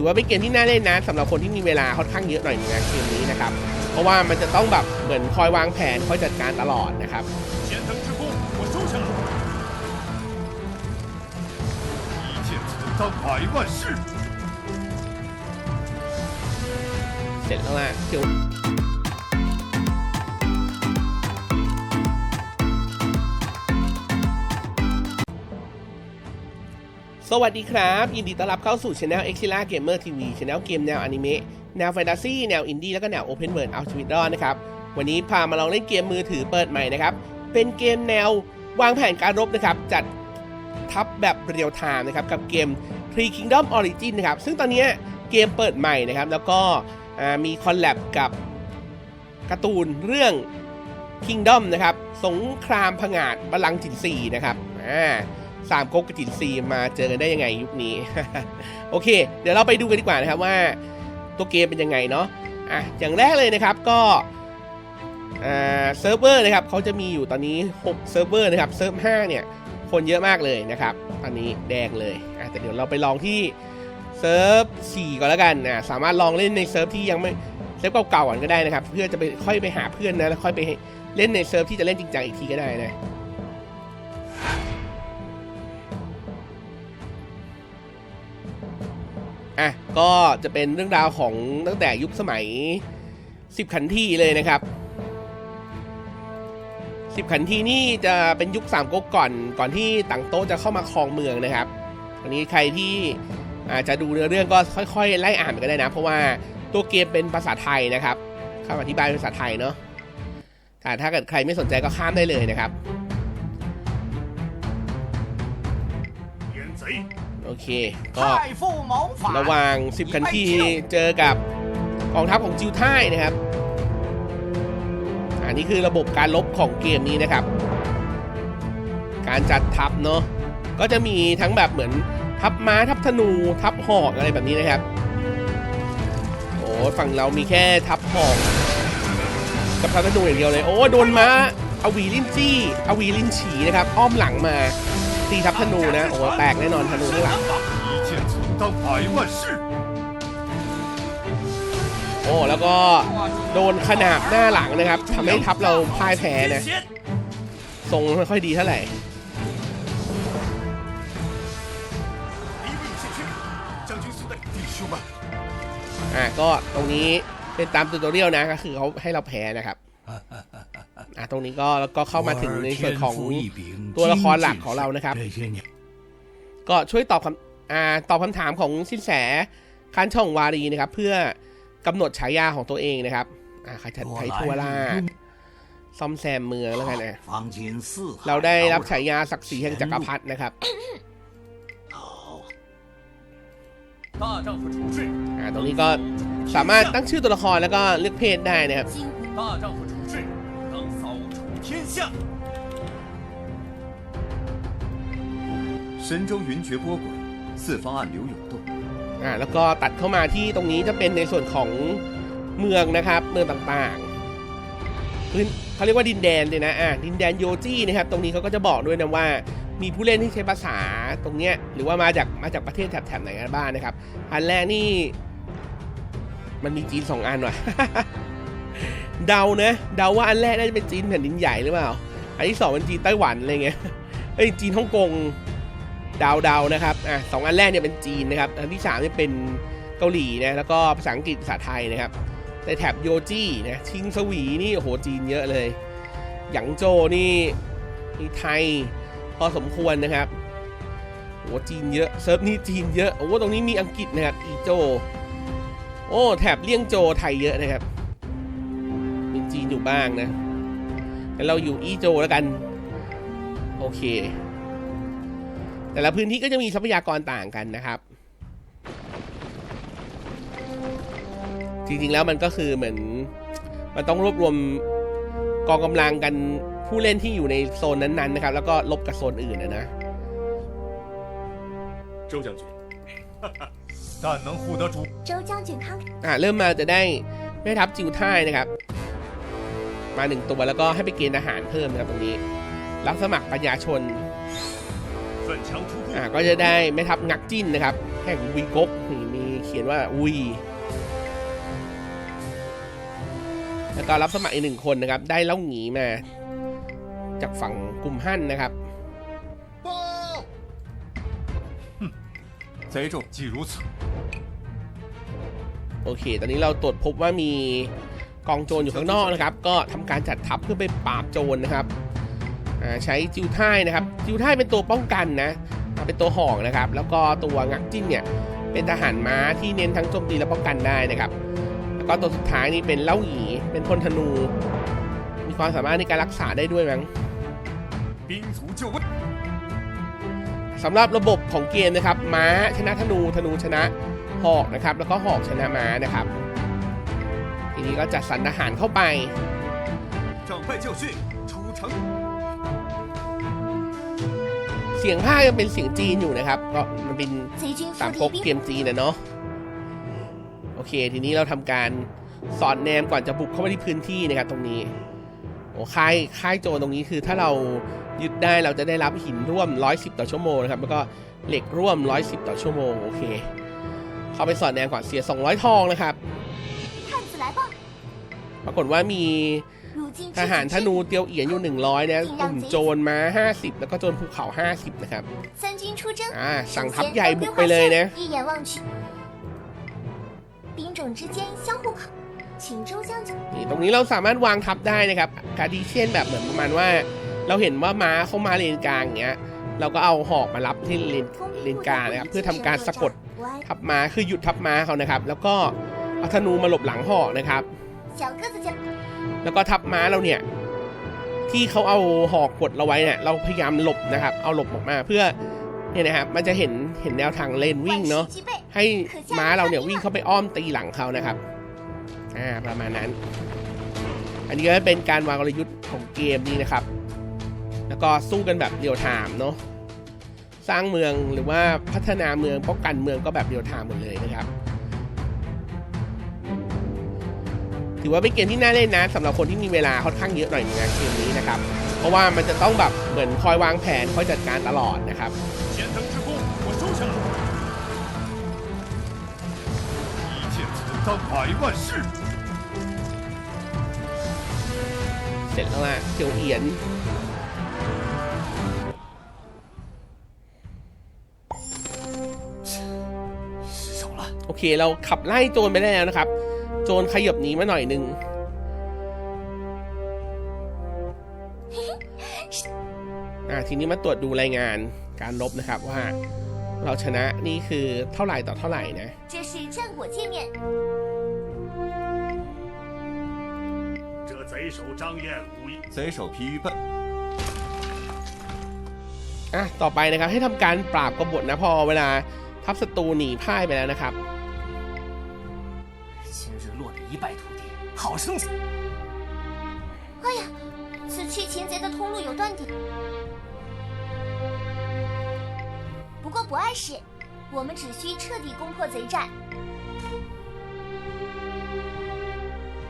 ถือว่าเป็นเกมที่น่าเล่นนะสำหรับคนที่มีเวลาค่อนข้างเยอะหน่อยในเกมนี้นะครับ เพราะว่ามันจะต้องแบบเหมือนคอยวางแผนคอยจัดการตลอดนะครับเสร็จแล้วล่ะเกี่ว สวัสดีครับ ยินดีต้อนรับเข้าสู่ช anel e x i l a Gamer TV ช anel เกมแนวอนิเมะแนวแฟนตาซีแนวอินดี้แล้วก็แนว Open World เอาชีวิตรอดนะครับ วันนี้พามาลองเล่นเกมมือถือเปิดใหม่นะครับ เป็นเกมแนววางแผนการรบนะครับ จัดทัพแบบเรียลไทม์นะครับ กับเกม Three Kingdom Origin นะครับ ซึ่งตอนนี้เกมเปิดใหม่นะครับ แล้วก็มีคอลแลบกับการ์ตูนเรื่อง Kingdom นะครับสงครามผงาดบัลลังก์จินซีนะครับอ่า สามก๊กกับจินซีมาเจอกันได้ยังไงยุคนี้ โอเค เดี๋ยวเราไปดูกันดีกว่านะครับว่า ตัวเกมเป็นยังไงเนาะอะอย่างแรกเลยนะครับก็เซิร์ฟเวอร์นะครับเขาจะมีอยู่ตอนนี้6เซิร์ฟเวอร์นะครับเซิร์ฟ5เนี่ยคนเยอะมากเลยนะครับตอนนี้แดงเลยอะแต่เดี๋ยวเราไปลองที่เซิร์ฟ4ก่อนแล้วกันอะสามารถลองเล่นในเซิร์ฟที่ยังไม่เซิร์ฟเก่าๆก่อนก็ได้นะครับ เพื่อจะไปค่อยไปหาเพื่อนนะแล้วค่อยไปเล่นในเซิร์ฟที่จะเล่นจริงจังอีกทีก็ได้นะ อะก็จะเป็นเรื่องราวของตั้งแต่ยุคสมัย 10 ขันทีเลยนะครับ 10 ขันทีนี่จะเป็นยุคสามก๊กก่อนก่อนที่ต่างโต๊ะจะเข้ามาครองเมืองนะครับอันนี้ใครที่อาจจะดูเนื้อเรื่องก็ค่อยๆ ไล่อ่านก็ได้นะ เพราะว่าตัวเกมเป็นภาษาไทยนะครับคำอธิบายเป็นภาษาไทยเนาะแต่ถ้าเกิดใครไม่สนใจก็ข้ามได้เลยนะครับ โอเค ก็ระหว่าง 10 คันที่เจอกับกองทัพของจิวไทนะครับ อันนี้คือระบบการลบของเกมนี้นะครับ การจัดทัพเนาะ ก็จะมีทั้งแบบเหมือนทัพม้าทัพธนู ทัพหอกอะไรแบบนี้นะครับ โอ้ฝั่งเรามีแค่ทัพหอกกับทัพธนูอย่างเดียวเลย โอ้โดนม้าอาวีลินจี้อวีลินฉีนะครับ อ้อมหลังมา ตีทับธนูนะ โอ้แตกแน่นอนธนูนี่หลังโอ้แล้วก็โดนขนาบหน้าหลังนะครับทำให้ทับเราพ่ายแพ้นะทรงไม่ค่อยดีเท่าไหร่อ่าก็ตรงนี้เป็นตามตัวเรียวนะก็คือเขาให้เราแพ้นะครับ อะตรงนี้ก็แล้ก็เข้ามาถึงในส่วนของตัวละครหลักของเรานะครับ ก็ช่วยตอบคำอ่าตอบคำถามของสินแสคันช่องวารีนะครับ เพื่อกำหนดฉายาของตัวเองนะครับอ่าใครทันไททัวล่าซ่อมแซมเมืองแล้วกันนะเราได้รับฉายาศักดิ์ศรีแห่งจักรพรรดินะครับตรงนี้ก็สามารถตั้งชื่อตัวละครแล้วก็เลือกเพศได้นะครับ 天下。神州云谲波诡，四方暗流涌动。 อ่าแล้วก็ตัดเข้ามาที่ตรงนี้จะเป็นในส่วนของเมืองนะครับ เมืองต่างๆพื้นเขาเรียกว่าดินแดนเลยนะอ่าดินแดนโยจี้นะครับ ตรงนี้เขาก็จะบอกด้วยนะว่า มีผู้เล่นที่ใช้ภาษาตรงเนี้ยหรือว่ามาจากมาจากประเทศแถบๆไหนกันบ้างนะครับ อันแรกนี่ มันมีจีนสองอันว่ะ เดานะเดาว่าอันแรกน่าจะเป็นจีนแผ่นดินใหญ่หรือเปล่า อันที่สองเป็นจีนไต้หวันอะไรเงี้ยเอ้ยจีนฮ่องกงดาวดาวนะครับอะสองอันแรกเนี่ยเป็นจีนนะครับ อันที่สามเนี่ยเป็นเกาหลีนะแล้วก็ภาษาอังกฤษภาษาไทยนะครับแต่แถบโยจี้นะชิงสวีนี่โอ้โหจีนเยอะเลยหยางโจนี่มีไทยพอสมควรนะครับโอ้โหจีนเยอะเซิร์ฟนี่จีนเยอะโอ้โหตรงนี้มีอังกฤษนะครับอีโจโอ้แถบเลี่ยงโจไทยเยอะนะครับ จีนอยู่บ้างนะแต่เราอยู่อีโจแล้วกัน โอเค แต่ละพื้นที่ก็จะมีทรัพยากรต่างกันนะครับ จริงๆแล้วมันก็คือเหมือน มันต้องรวบรวมกองกำลังกันผู้เล่นที่อยู่ในโซนนั้นๆนะครับ แล้วก็ลบกับโซนอื่นนะนะ 周将军，但能护得主周将军慷慨。 อ่าเริ่มมาจะได้แม่ทัพจิวไท่ายนะครับ มา 1 ตัว แล้วก็ให้ไปเกณฑ์อาหารเพิ่มนะครับตรงนี้ รับสมัครปัญญาชนก็จะได้ไม่ทับงักจิ้นนะครับแห่งวีกกมีเขียนว่าวีแล้วก็รับสมัครอีกหนึ่งคนนะครับ ได้เล่าหงีมา จากฝั่งกลุ่มฮั่นนะครับโอเค ตอนนี้เราตรวจพบว่ามี กองโจรอยู่ข้างนอกนะครับ ก็ทำการจัดทัพเพื่อไปปราบโจรนะครับใช้จิวท่ายนะครับ จิวท่ายเป็นตัวป้องกันนะเป็นตัวหอกนะครับ แล้วก็ตัวงักจิ้นเนี่ยเป็นทหารม้าที่เน้นทั้งโจมตีและป้องกันได้นะครับ แล้วก็ตัวสุดท้ายนี่เป็นเล่าหีเป็นพลธนู มีความสามารถในการรักษาได้ด้วยมั้งสำหรับระบบของเกมนะครับ ม้าชนะธนูธนูชนะหอกนะครับ แล้วก็หอกชนะม้านะครับ ทีนี้ก็จัดสรรอาหารเข้าไปเสียงผ้ายังเป็นเสียงจีนอยู่นะครับ ก็มันเป็นสามก๊กเกมจีนนะเนาะโอเค ทีนี้เราทำการสอนแนมก่อนจะบุกเข้าไปที่พื้นที่นะครับตรงนี้โอ้ค่ายค่ายโจรตรงนี้คือถ้าเรายึดได้เราจะได้รับหินร่วมร้อยสิบต่อชั่วโมงนะครับแล้วก็เหล็กร่วมร้อยสิบต่อชั่วโมงโอเค เข้าไปสอนแนมก่อนเสียสองร้อยทองนะครับ ปรากฏว่ามีทหารธนูเตียวเอียนอยู่ 100นะกลุ่มโจรมา 50 แล้วก็โจรภูเขา 50 นะครับอ่าสั่งทัพใหญ่บุกไปเลยนะนี่ตรงนี้เราสามารถวางทัพได้นะครับการดีเช่นแบบเหมือนประมาณว่า เราเห็นว่าม้าเข้ามาเลนกลางเงี้ย เราก็เอาหอกมารับที่เลนเลนกลางนะครับเพื่อทำการสะกดทับม้าคือหยุดทับม้าเขานะครับ แล้วก็เอาธนูมาหลบหลังหอกนะครับ แล้วก็ทับม้าเราเนี่ย ที่เขาเอาหอกกดเราไว้เนี่ยเราพยายามหลบนะครับ เอาหลบออกมาเพื่อเนี่ยนะครับมันจะเห็นเห็นแนวทางเลนวิ่งเนาะให้ม้าเราเนี่ยวิ่งเข้าไปอ้อมตีหลังเขานะครับอ่าประมาณนั้น อันนี้ก็เป็นการวางกลยุทธ์ของเกมนี้นะครับ แล้วก็สู้กันแบบเดียวถามเนาะสร้างเมืองหรือว่าพัฒนาเมืองป้องกันเมืองก็แบบเดียวถามหมดเลยนะครับ ถือว่าเป็นเกมที่น่าเล่นนะสำหรับคนที่มีเวลาค่อนข้างเยอะหน่อยในเกมนี้นะครับ เพราะว่ามันจะต้องแบบเหมือนคอยวางแผนคอยจัดการตลอดนะครับเสร็จแล้วล่ะเจียวเอียนโอเค เราขับไล่โจรไปได้แล้วนะครับ จรขยับหนีมาหน่อยหนึ่งอ่าทีนี้มาตรวจดูรายงานการรบนะครับว่า เราชนะนี่คือเท่าไหร่ต่อเท่าไหร่นะอะต่อไปนะครับให้ทำการปราบกบฏนะพอเวลาทัพศัตรูหนีพ่ายไปแล้วนะครับ 日落得一败涂地，好生气！哎呀，此去擒贼的通路有断点。不过不碍事，我们只需彻底攻破贼寨。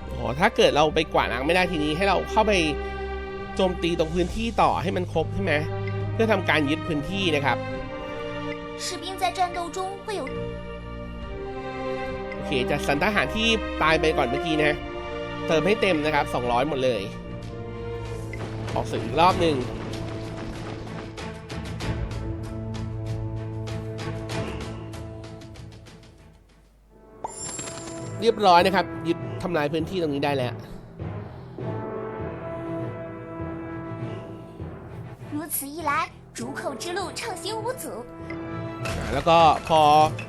โอ้ถ้าเกิดเราไปกวาดล้างไม่ได้ทีนี้ให้เราเข้าไปโจมตีตรงพื้นที่ต่อให้มันครบใช่ไหมเพื่อทำการยึดพื้นที่นะครับ 士兵在战斗中会有 โอ เคจัดสรรทหารที่ตายไปก่อนเมื่อกี้นะ เติมให้เต็มนะครับ 200 หมดเลย ออกสื่ออีกรอบหนึ่งเรียบร้อยนะครับ ยึดทำลายพื้นที่ตรงนี้ได้แล้ว 如此一来，逐寇之路畅行无阻。 อ่าแล้วก็พอ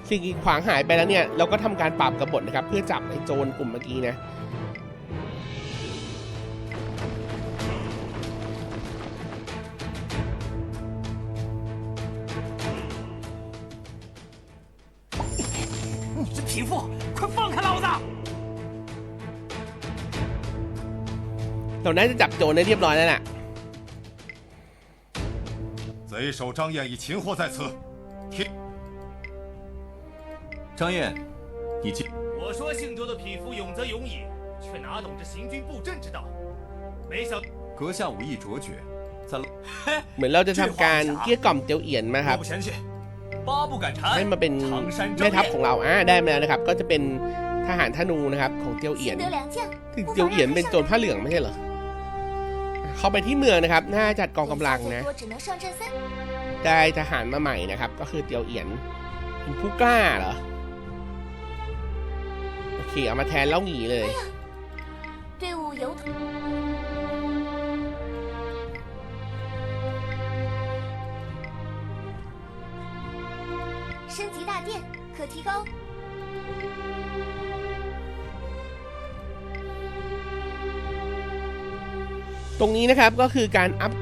สิ่งกีดขวางหายไปแล้วเนี่ย เราก็ทำการปราบกบฏนะครับ เพื่อจับไอ้โจรกลุ่มเมื่อกี้นะ 你这匹夫，快放开老子！ เราน่าจะจับโจรได้เรียบร้อยแล้วล่ะ 贼首张燕已擒获在此， 听张燕，你进。我说姓周的匹夫勇则勇矣，却哪懂这行军布阵之道？没想阁下武艺卓绝，在 เหมือนเราจะทำการเกลี้ยกล่อมเตียวเอียนมาค 若 รับ 不嫌弃， 八不敢 ให้ 缠 มาเป็น 唐山 แม่ 正 ทัพ 面 ของเราอ่าได้มาแล้วนะครับ ก็จะเป็นทหารธนูนะครับของเตียวเอียน 贤德良将， ถึง 不 เตียว 妨 เอียน 让 เป็น 他 โจรผ้าเหลืองไม่ใช่เหรอ เข้าไปที่เมืองนะครับ หน้าจัดกองกำลังนะ 最多只能上阵三。 ได้ทหารมาใหม่นะครับ ก็คือเตียวเอียนเป็นผู้กล้าเหรอ โอเค เอามาแทนเล่าหงีเลย 队伍由升级大殿，可提高 ตรงนี้นะครับก็คือการอัพ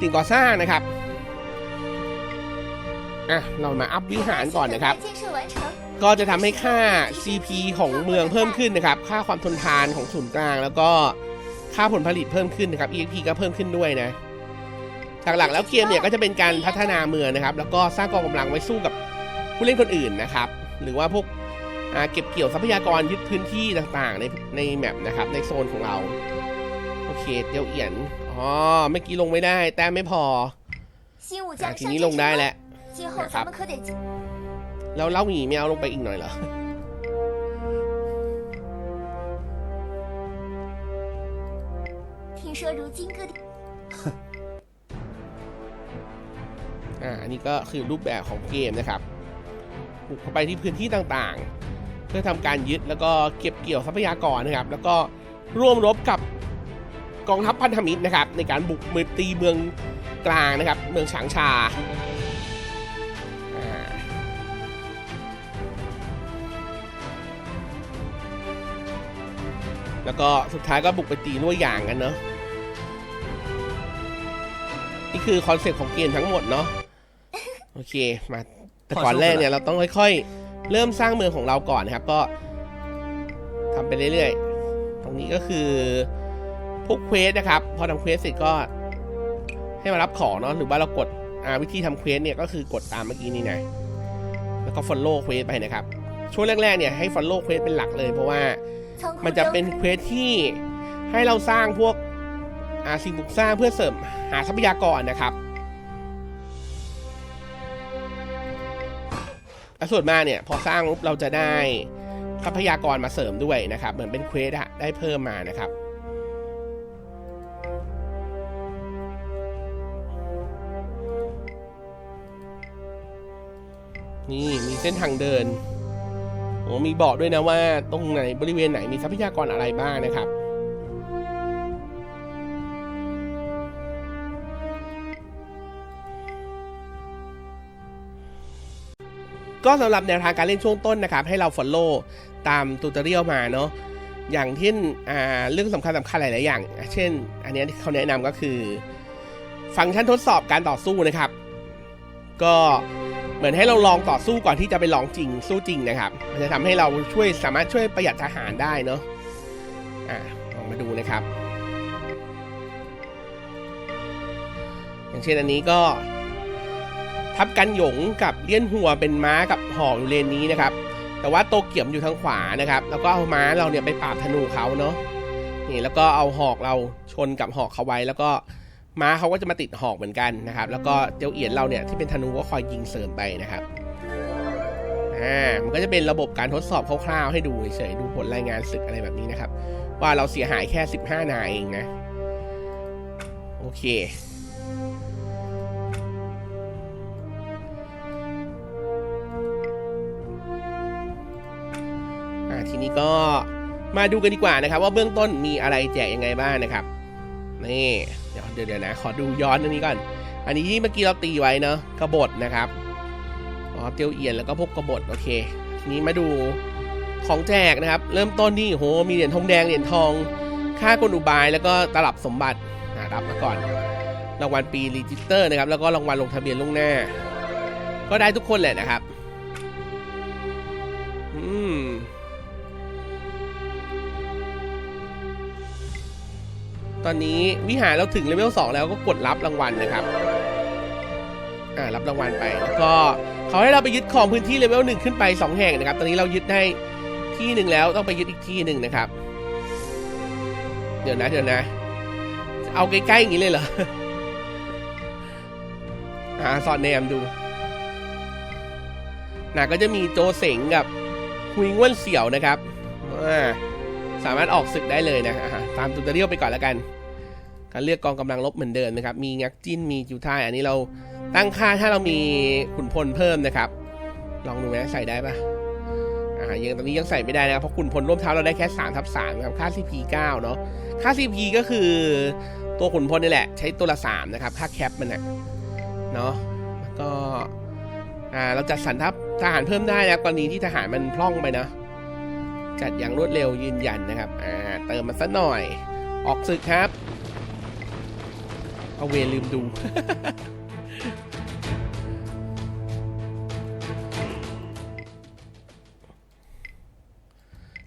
สิ่งก่อสร้างนะครับ อะ เรามาอัพวิหารก่อนนะครับ ก็จะทำให้ค่า CP ของเมืองเพิ่มขึ้นนะครับ ค่าความทนทานของศูนย์กลาง แล้วก็ค่าผลผลิตเพิ่มขึ้นนะครับ EXP ก็เพิ่มขึ้นด้วยนะหลักๆแล้วเกมเนี่ยก็จะเป็นการพัฒนาเมืองนะครับ แล้วก็สร้างกองกำลังไว้สู้กับผู้เล่นคนอื่นนะครับ หรือว่าพวกเก็บเกี่ยวทรัพยากรยึดพื้นที่ต่างๆ ในในแมปนะครับ ในโซนของเรา โอเคเตียวเอียนอ๋อเมื่อกี้ลงไม่ได้ แต่ไม่พอทีนี้ลงได้แล้ว นะครับแล้วเล่าหงีแมวลงไปอีกหน่อยเหรอออันนี้ก็คือรูปแบบของเกมนะครับบุกไปที่พื้นที่ต่างๆ เพื่อทำการยึดแล้วก็เก็บเกี่ยวทรัพยากรนะครับ แล้วก็ร่วมรบกับกองทัพพันธมิตรนะครับ ในการบุกมือตีเมืองกลางนะครับ เมืองฉางชา แล้วก็สุดท้ายก็บุกไปตีลุวยหยางกันเนาะนี่คือคอนเซ็ปต์ของเกมทั้งหมดเนาะโอเคมาแต่ก่อนแรกเนี่ยเราต้องค่อยๆ เริ่มสร้างเมืองของเราก่อนนะครับ ก็ทำไปเรื่อยๆ ตรงนี้ก็คือพวกเควสนะครับ พอทำเควสเสร็จก็ให้มารับของเนาะหรือว่าเรากดวิธีทำเควสเนี่ยก็คือกดตามเมื่อกี้นี้นะแล้วก็ follow เควสไปนะครับ ช่วงแรกๆเนี่ยให้ follow เควสเป็นหลักเลยเพราะว่า มันจะเป็นเควสที่ให้เราสร้างพวกอาสิ่งปลูกสร้างเพื่อเสริมหาทรัพยากรนะครับและส่วนมากเนี่ยพอสร้างเราจะได้ทรัพยากรมาเสริมด้วยนะครับ เหมือนเป็นเควสอะได้เพิ่มมานะครับนี่มีเส้นทางเดิน มีบอกด้วยนะว่าตรงไหนบริเวณไหนมีทรัพยากรอะไรบ้างนะครับก็สำหรับแนวทางการเล่นช่วงต้นนะครับ ให้เรา follow ตามตูตอเรียลมาเนาะอย่างที่เรื่องสำคัญสำคัญหลาย ๆ อย่าง เช่น อันนี้เขาแนะนำก็คือ ฟังก์ชันทดสอบการต่อสู้นะครับ ก็ เหมือนให้เราลองต่อสู้ก่อนที่จะไปลองจริงสู้จริงนะครับ มันจะทำให้เราช่วยสามารถช่วยประหยัดทหารได้เนาะอ่าลองมาดูนะครับ อย่างเช่นอันนี้ก็ ทับกันหยงกับเลี้ยนหัวเป็นม้ากับหอกอยู่เลนนี้นะครับ แต่ว่าโตเกียมอยู่ทางขวานะครับ แล้วก็เอาม้าเราเนี่ยไปปราบธนูเขาเนาะนี่แล้วก็เอาหอกเราชนกับหอกเขาไว้แล้วก็ ม้าเขาก็จะมาติดหอกเหมือนกันนะครับ แล้วก็เจียวเอียนเราเนี่ยที่เป็นธนูก็คอยยิงเสริมไปนะครับอ่ามันก็จะเป็นระบบการทดสอบคร่าวๆให้ดูเฉยๆดูผลรายงานศึกอะไรแบบนี้นะครับ ว่าเราเสียหายแค่ 15 นายเองนะ โอเคอ่าทีนี้ก็มาดูกันดีกว่านะครับ ว่าเบื้องต้นมีอะไรแจกยังไงบ้างนะครับนี่เดี๋ยว เดี๋ยวนะ ขอดูย้อนอันนี้ก่อน อันนี้ที่เมื่อกี้เราตีไว้เนาะกระบฏนะครับอ๋อเตียวเอียนแล้วก็พวกกระบฏโอเคทีนี้มาดูของแจกนะครับ เริ่มต้นนี่โหมีเหรียญทองแดงเหรียญทอง ค่ากลอุบายแล้วก็ตลับสมบัติอ่ารับมาก่อน รางวัลปีรีจิสเตอร์นะครับ แล้วก็รางวัลลงทะเบียนล่วงหน้า ก็ได้ทุกคนแหละนะครับ อืม ตอนนี้วิหารเราถึงเลเวล2แล้วก็กดรับรางวัลนะครับ อ่ารับรางวัลไปแล้วก็เขาให้เราไปยึดของพื้นที่เลเวล1ขึ้นไป 2 แห่งนะครับ ตอนนี้เรายึดได้ที่หนึ่งแล้วต้องไปยึดอีกที่หนึ่งนะครับ เดี๋ยวนะเดี๋ยวนะ เอาใกล้ๆอย่างนี้เลยเหรออ่าสอดแนมดูนะก็จะมีโจเสงกับคุยง่วนเสี่ยวนะครับอ่า สามารถออกศึกได้เลยนะอ่าตามตูตเรียลไปก่อนแล้วกัน การเลือกกองกำลังรบเหมือนเดิมนะครับ มีงักจิ้น มีจิวไทายอันนี้เราตั้งค่าถ้าเรามีขุนพลเพิ่มนะครับ ลองดูไหมใส่ได้ปะอ่ายังตอนนี้ยังใส่ไม่ได้นะครับ เพราะขุนพลร่วมเท้าเราได้แค่3ทับ3ครับ ค่า CP 9เนาะ ค่า CP ก็คือตัวขุนพลนี่แหละ ใช้ตัวละ3นะครับ ค่าแคปมันนะเนาะ แล้วก็ อ่า เราจัดสรรทัพทหารเพิ่มได้นะครับกรณีที่ทหารมันพร่องไปนะ จัดอย่างรวดเร็วยืนยันนะครับ อ่า เติมมาสักหน่อย ออกศึกครับ เอาเวลืมดู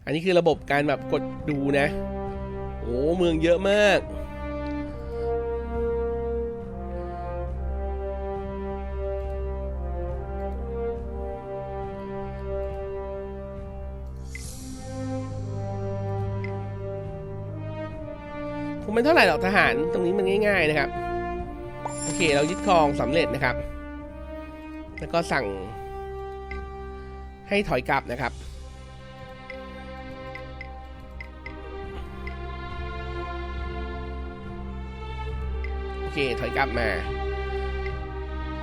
อันนี้คือระบบการแบบกดดูนะ โอ้ เมืองเยอะมาก งไม่เท่าไหร่หรอกทหารตรงนี้มันง่าย ๆนะครับ โอเคเรายึดครองสำเร็จนะครับ แล้วก็สั่ง ให้ถอยกลับนะครับโอเคถอยกลับมา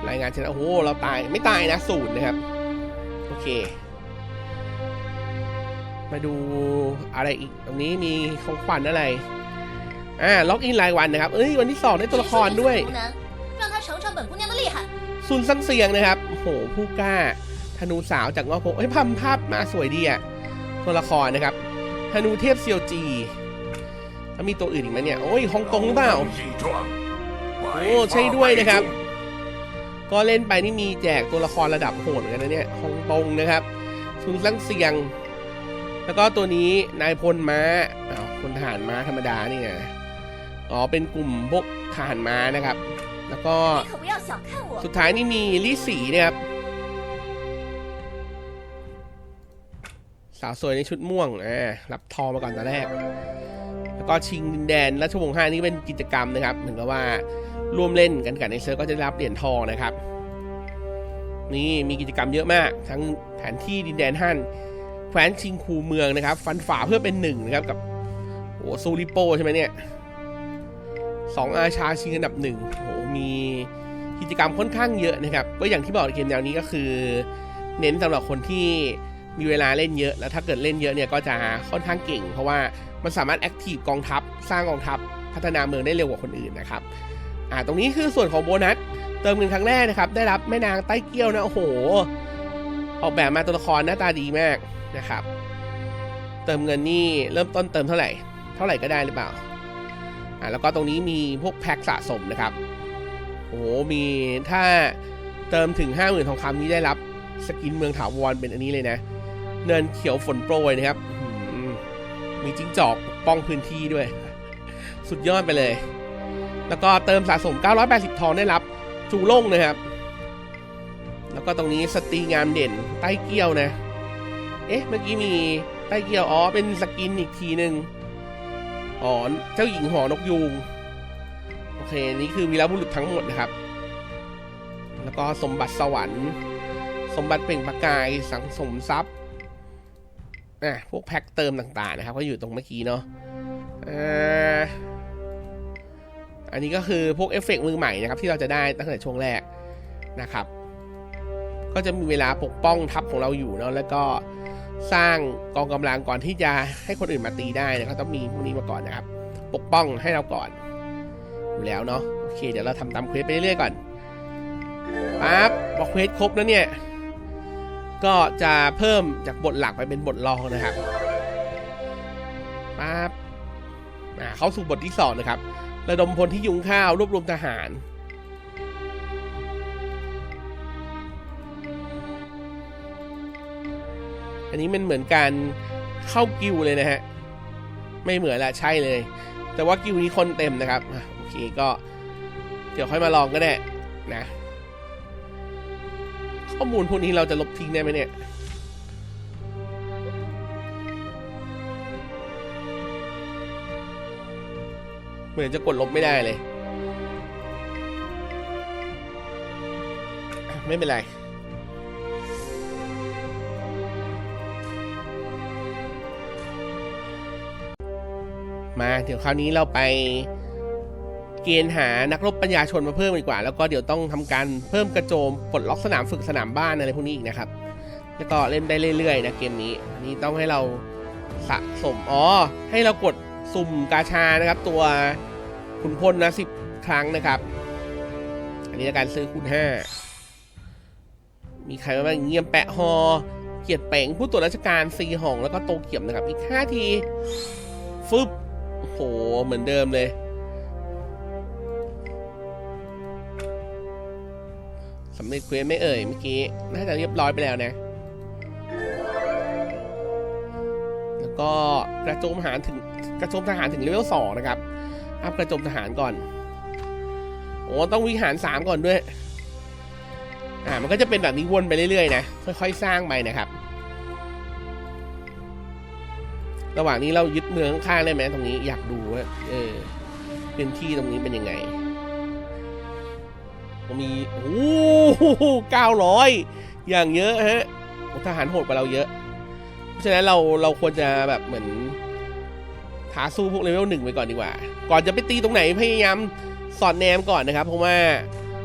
รายงานชนะโอ้โหเราตายไม่ตายนะศูนย์นะครับโอเคมาดูอะไรอีกตรงนี้มีของขวัญอะไร อ่าล็อกอินรายวันนะครับ เอ้ยวันที่สองได้ตัวละครด้วยซุนซันเซียงนะครับโหผู้กล้าธนูสาวจากงอพงเอ้ยพัมภาพมาสวยดีอะตัวละครนะครับธนูเทพเซียวจีแล้วมีตัวอื่นอีกไหมเนี่ย โอ้ยฮองกงหรือเปล่าโอ้ใช่ด้วยนะครับ ก็เล่นไปนี่มีแจกตัวละครระดับโหดกันนะเนี่ยฮองกงนะครับซุนซันเซียง แล้วก็ตัวนี้นายพลม้าอ้าวพลทหารม้าธรรมดาเนี่ย อ๋อเป็นกลุ่มพวกทหารม้านะครับ แล้วก็สุดท้ายนี่มีลี่สีนะครับ สาวสวยในชุดม่วงอ่ารับทองมาก่อนตอนแรก แล้วก็ชิงดินแดนและชวงห้านี่เป็นกิจกรรมนะครับ เหมือนกับว่าร่วมเล่นกันกับในเซิร์ฟก็จะรับเหรียญทองนะครับ นี่มีกิจกรรมเยอะมาก ทั้งแผนที่ดินแดนห้านแคว้นชิงคูเมืองนะครับ ฟันฝ่าเพื่อเป็นหนึ่งนะครับกับโอ้ซูริโปใช่ไหมเนี่ย สองอาชาชิงอันดับหนึ่งโอ้มีกิจกรรมค่อนข้างเยอะนะครับ ก็อย่างที่บอกเกมแนวนี้ก็คือ เน้นสำหรับคนที่มีเวลาเล่นเยอะ แล้วถ้าเกิดเล่นเยอะเนี่ยก็จะค่อนข้างเก่ง เพราะว่ามันสามารถแอคทีฟกองทัพ สร้างกองทัพพัฒนาเมืองได้เร็วกว่าคนอื่นนะครับ อ่า ตรงนี้คือส่วนของโบนัส เติมเงินครั้งแรกนะครับ ได้รับแม่นางใต้เกี้ยวนะ โอ้โห ออกแบบมาตัวละครหน้าตาดีมากนะครับ เติมเงินนี่เริ่มต้นเติมเท่าไหร่ เท่าไหร่ก็ได้หรือเปล่า อ่าแล้วก็ตรงนี้มีพวกแพ็คสะสมนะครับโอ้โหมีถ้าเติมถึง 50,000ทองคำนี้ได้รับสกินเมืองถาวรเป็นอันนี้เลยนะ เนินเขียวฝนโปรยนะครับมีจิ้งจอกปกป้องพื้นที่ด้วย สุดยอดไปเลย แล้วก็เติมสะสม 980 ทองได้รับ จูโล่งนะครับ แล้วก็ตรงนี้สตรีงามเด่นใต้เกี้ยวนะ เอ๊ะ เมื่อกี้มีใต้เกี้ยว อ๋อ เป็นสกินอีกทีหนึ่ง อ๋อเจ้าหญิงหอนกยูงโอเคนี่คือวีรบุรุษทั้งหมดนะครับ แล้วก็สมบัติสวรรค์ สมบัติเปล่งประกายสังสมทรัพย์อะพวกแพ็คเติมต่างๆนะครับก็อยู่ตรงเมื่อกี้เนาะอ่าอันนี้ก็คือพวกเอฟเฟกต์มือใหม่นะครับ ที่เราจะได้ตั้งแต่ช่วงแรกนะครับ ก็จะมีเวลาปกป้องทัพของเราอยู่เนาะแล้วก็ สร้างกองกำลังก่อนที่จะให้คนอื่นมาตีได้เนยก็ต้องมีพวกนี้มาก่อนนะครับ ปกป้องให้เราก่อนอยู่แล้วเนาะโอเคเดี๋ยวเราทำตามเควสไปเรื่อยๆก่อนปั๊บบอเควสครบแล้วเนี่ย ก็จะเพิ่มจากบทหลักไปเป็นบทรองนะครับปั๊บอ่าเข้าสู่บทที่สองนะครับ ระดมพลที่ยุงข้าวรวบรวมทหาร อันนี้มันเหมือนการเข้ากิวเลยนะฮะ ไม่เหมือนละใช่เลย แต่ว่ากิวนี้คนเต็มนะครับโอเคก็เดี๋ยวค่อยมาลองก็ได้นะ ข้อมูลพวกนี้เราจะลบทิ้งได้ไหมเนี่ยเหมือนจะกดลบไม่ได้เลย ไม่เป็นไร มาเดี๋ยวคราวนี้เราไปเกณฑ์หานักรบปัญญาชนมาเพิ่มดีกว่า แล้วก็เดี๋ยวต้องทำการเพิ่มกระโจมปลดล็อกสนามฝึกสนามบ้านอะไรพวกนี้อีกนะครับ แล้วก็เล่นได้เรื่อยๆนะเกมนี้นนี้ต้องให้เราสะสมอ๋อให้เรากดสุ่มกาชานะครับ ตัวขุนพลนะสิบครั้งนะครับ อันนี้การซื้อคูณห้ามีใครบ้างเงียมแปะฮอเกียรติแปงผู้ตรวจราชการซีหองแล้วก็โตเกียมนะครับอีกห้าทีฟึบ โอ้โห เหมือนเดิมเลย สำเร็จเควสไม่เอ่ยเมื่อกี้ น่าจะเรียบร้อยไปแล้วนะ แล้วก็กระโจมทหารถึงกระโจมทหารถึงเลเวลสองนะครับ อัพกระโจมทหารก่อน โอ้ต้องวิหารสามก่อนด้วย อ่า มันก็จะเป็นแบบนี้วนไปเรื่อยๆนะ ค่อยๆ สร้างไปนะครับ ระหว่างนี้เรายึดเมืองข้างได้ไหมตรงนี้อยากดูว่าเออพื้นที่ตรงนี้เป็นยังไงมีโอ้โหเก้าร้อยอย่างเยอะฮะทหารโหดกว่าเราเยอะ เพราะฉะนั้นเราเราควรจะแบบเหมือนท้าสู้พวกเลเวลหนึ่งไปก่อนดีกว่า ก่อนจะไปตีตรงไหนพยายามสอดแนมก่อนนะครับ เพราะว่า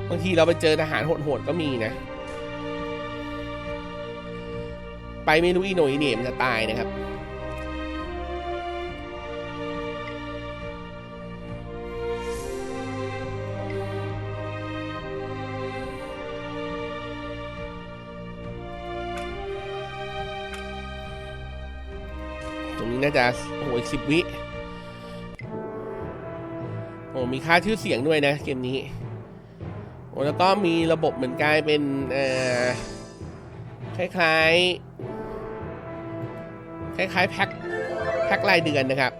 บางทีเราไปเจอทหารโหดๆก็มีนะ ไปไม่รู้อีโหนอีเหน่มันจะตายนะครับ จะโอ้โหอีกสิบวิโอ้มีค่าชื่อเสียงด้วยนะเกมนี้โอ้แล้วก็มีระบบเหมือนกลายเป็นเอ่อคล้ายๆ คล้ายๆแพ็คแพ็ครายเดือนนะครับ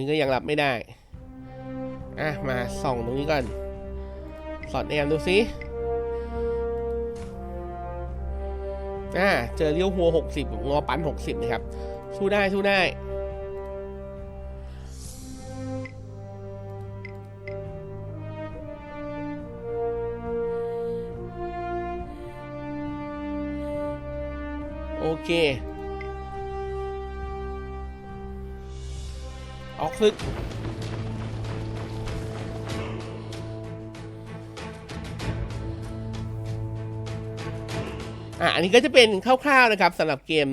นี้ก็ยังรับไม่ได้ อะ มาส่องตรงนี้ก่อน สอดแอมดูสิอ่าเจอเลี้ยวหัว 60 งอปัน 60 นะครับ สู้ได้ สู้ได้ โอเค ออกซึก อะ อันนี้ก็จะเป็นคร่าวๆนะครับสำหรับเกม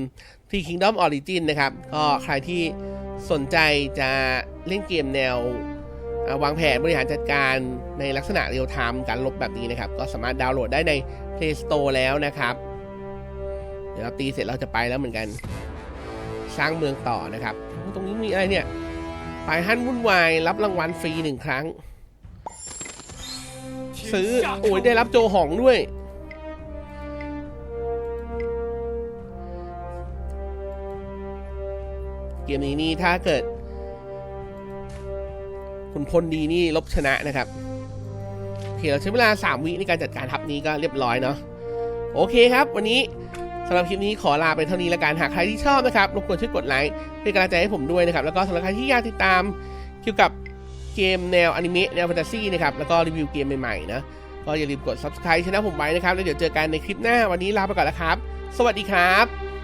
The Kingdom Origin นะครับ ก็ใครที่สนใจจะเล่นเกมแนววางแผนบริหารจัดการในลักษณะเรียลไทม์การลบแบบนี้นะครับ ก็สามารถดาวน์โหลดได้ใน Play Store แล้วนะครับ เดี๋ยวเราตีเสร็จเราจะไปแล้วเหมือนกัน สร้างเมืองต่อนะครับ ตรงนี้มีอะไรเนี่ย ไปฮั่นวุ่นวาย รับรางวัลฟรีหนึ่งครั้ง ซื้อ โอ้ยได้รับโจหองด้วย เกมนี้นี่ถ้าเกิด คุณพลดีนี่ลบชนะนะครับโอเคเราใช้เวลา 3 วิในการจัดการทัพนี้ก็เรียบร้อยเนาะโอเคครับ วันนี้ สำหรับคลิปนี้ขอลาไปเท่านี้ละกันหากใครที่ชอบนะครับรบกวนช่วยกดไลค์เป็นกำลังใจให้ผมด้วยนะครับแล้วก็สำหรับใครที่อยากติดตามเกี่ยวกับเกมแนวอนิเมะแนวแฟนตาซีนะครับแล้วก็รีวิวเกมใหม่ๆนะก็อย่าลืมกด subscribe ช่องผมไว้นะครับแล้วเดี๋ยวเจอกันในคลิปหน้าวันนี้ลาไปก่อนแล้วครับ สวัสดีครับ